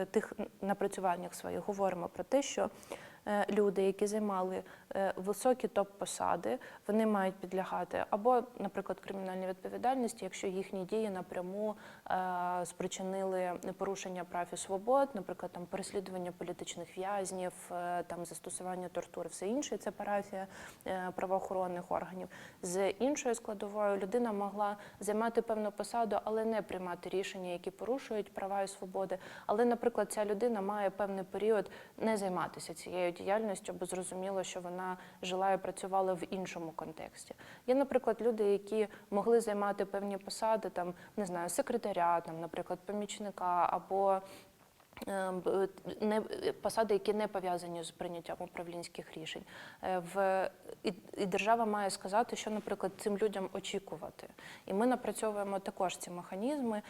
е, тих напрацюваннях своїх говоримо про те, що люди, які займали е, високі топ-посади, вони мають підлягати або, наприклад, кримінальній відповідальності, якщо їхні дії напряму е, спричинили порушення прав і свобод, наприклад, там переслідування політичних в'язнів, е, там застосування тортури, все інше, це парафія е, правоохоронних органів. З іншою складовою людина могла займати певну посаду, але не приймати рішення, які порушують права і свободи. Але, наприклад, ця людина має певний період не займатися цією діяльністю, бо зрозуміло, що вона жила і працювала в іншому контексті. Є, наприклад, люди, які могли займати певні посади, там не знаю, секретаря, там, наприклад, помічника або е, не посади, які не пов'язані з прийняттям управлінських рішень. Е, В і, і держава має сказати, що, наприклад, цим людям очікувати. І ми напрацьовуємо також ці механізми,